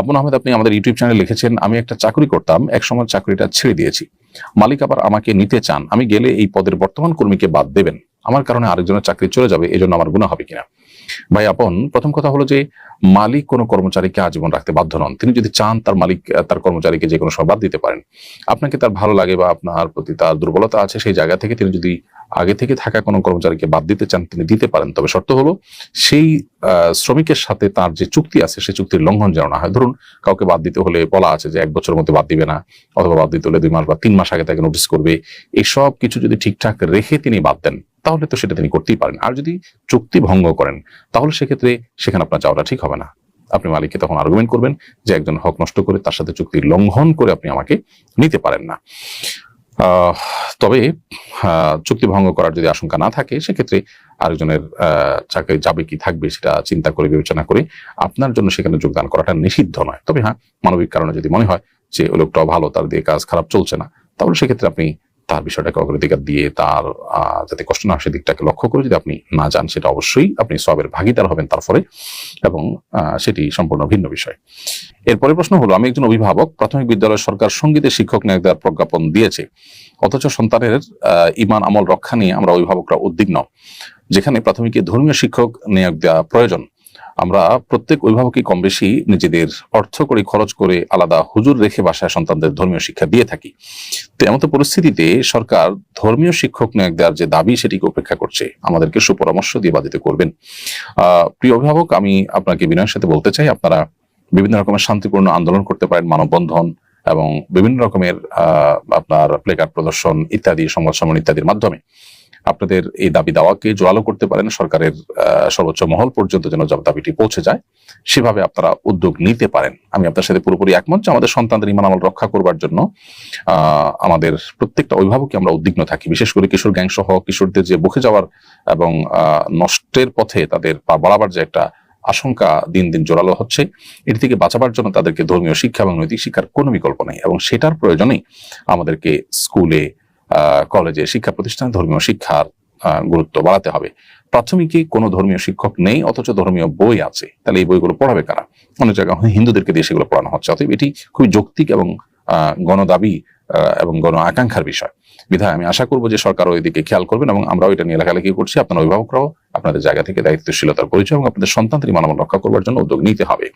আপন আহমেদ, আপনি আমাদের ইউটিউব চ্যানেলে লিখেছেন, আমি একটা চাকরি করতাম একসময় চাকরিটা ছেড়ে দিয়েছি। মালিক আবার আমাকে নিতে চান, আমি গেলে এই পদের বর্তমান কর্মীকে বাদ দেবেন। আমার কারণে আরেকজনের চাকরি চলে যাবে এই জন্য আমার গুণা হবে কিনা? ভাই, আপন, প্রথম কথা হলো যে, মালিক কোনো কর্মচারীকে আজীবন রাখতে বাধ্য নন। তিনি যদি চান তার মালিক, তার কর্মচারীকে যে কোনো সময় বাদ দিতে পারেন। আপনাকে তার ভালো লাগে বা আপনার প্রতি তার দুর্বলতা আছে সেই জায়গা থেকে তিনি যদি আগে থেকে থাকা কোনো কর্মচারীকে বাদ দিতে চান, তিনি দিতে পারেন। তবে শর্ত হলো, সেই শ্রমিকের সাথে তার যে চুক্তি আছে, সেই চুক্তির লঙ্ঘন যেন না হয়। ধরুন, কাউকে বাদ দিতে হলে বলা আছে যে, এক বছরের মধ্যে বাদ দিবে না, অথবা বাদ দিতে হলে দুই মাস বা তিন মাস আগে তাকে নোটিস করবে। এইসব কিছু যদি ঠিকঠাক রেখে তিনি বাদ দেন, তাহলে তো সেটা তিনি করতেই পারেন। আর যদি চুক্তি ভঙ্গ করেন তাহলে সেক্ষেত্রে সেখানে আপনার যাওয়াটা ঠিক হবে না। আপনি মালিককে তখন আর্গুমেন্ট করবেন যে একজন হক নষ্ট করে তার সাথে চুক্তি লঙ্ঘন করে আপনি আমাকে নিতে পারেন না। তবে চুক্তি ভঙ্গ করার যদি আশঙ্কা না থাকে, সেক্ষেত্রে আরেকজনের চাকরি যাবে কি থাকবে সেটা চিন্তা করে, বিবেচনা করে আপনার জন্য সেখানে যোগদান করাটা নিষিদ্ধ নয়। তবে হ্যাঁ মানবিক কারণে যদি মনে হয় যে ওই লোকটাও ভালো, তার দিয়ে কাজ খারাপ চলছে না, তাহলে সেক্ষেত্রে আপনি তার বিষয়টাকে অগ্রাধিকার দিয়ে তার যাতে কষ্ট না হয় সেদিকটাকে লক্ষ্য করে যদি আপনি না যান, সেটা অবশ্যই আপনি সবের ভাগিদার হবেন তারপরে এবং সেটি সম্পূর্ণ ভিন্ন বিষয়। এরপরে প্রশ্ন হলো, আমি একজন অভিভাবক, প্রাথমিক বিদ্যালয় সরকার সঙ্গীতে শিক্ষক নিয়োগ দেওয়ার প্রজ্ঞাপন দিয়েছে। অথচ সন্তানের ইমান, আমল, রক্ষা নিয়ে আমরা অভিভাবকরা উদ্বিগ্ন, যেখানে প্রাথমিকে ধর্মীয় শিক্ষক নিয়োগ দেওয়া প্রয়োজন। আমরা প্রত্যেক অভিভাবকই কম বেশি নিজেদের অর্থ করে, খরচ করে আলাদা হুজুর রেখে বাসায় সন্তানদের ধর্মীয় শিক্ষা দিয়ে থাকি। তো এমতো পরিস্থিতিতে সরকার ধর্মীয় শিক্ষক নিয়োগ দেওয়ার যে দাবি সেটিকে উপেক্ষা করছে। আমাদেরকে সুপরামর্শ দিয়ে বাধিত করবেন। প্রিয় অভিভাবক, আমি আপনাকে বিনয়ের সাথে বলতে চাই, আপনারা বিভিন্ন রকমের শান্তিপূর্ণ আন্দোলন করতে পারেন, মানববন্ধন এবং বিভিন্ন রকমের আপনার প্লেকার্ড প্রদর্শন ইত্যাদি, সংবাদ সম্মেলন ইত্যাদির মাধ্যমে। আপনাদের এই দাবি দাওয়াকে জোরালো করতে পারেন সরকারের সর্বোচ্চ মহল পর্যন্ত যেন দাবিটি পৌঁছে যায়, সেভাবে আপনারা উদ্যোগ নিতে পারেন। আমি আপনার সাথে পুরোপুরি একমত যে আমাদের সন্তানদের ইমান আমল রক্ষা করবার জন্য আমাদের প্রত্যেকটা অভিভাবকই আমরা উদ্বিগ্ন থাকি। বিশেষ করে কিশোর গ্যাং সহ কিশোরদের যে বুকে যাওয়ার এবং নষ্টের পথে তাদের পা বাড়াবার যে একটা আশঙ্কা দিন দিন জোরালো হচ্ছে, এটি থেকে বাঁচাবার জন্য তাদেরকে ধর্মীয় শিক্ষা এবং নৈতিক শিক্ষার কোনো বিকল্প নেই এবং সেটার প্রয়োজনেই আমাদেরকে স্কুলে কলেজে শিক্ষা প্রতিষ্ঠানে ধর্মীয় শিক্ষার গুরুত্ব বাড়াতে হবে। প্রাথমিকে কোনো ধর্মীয় শিক্ষক নেই, অথচ ধর্মীয় বই আছে। তাহলে এই বইগুলো পড়াবে কারা? অনেক জায়গায় হিন্দুদেরকে দিয়ে সেগুলো পড়ানো হচ্ছে। অতএব এটি খুবই যৌক্তিক এবং গণদাবি এবং গণ আকাঙ্ক্ষার বিষয়। বিধায় আমি আশা করব যে সরকার ওই দিকে খেয়াল করবেন এবং আমরাও এটা নিয়ে লেখালেখি করছি। আপনার অভিভাবকরাও আপনাদের জায়গা থেকে দায়িত্বশীলতার পরিচয় এবং আপনাদের সন্তানদের মানব রক্ষা করবার জন্য উদ্যোগ নিতে হবে।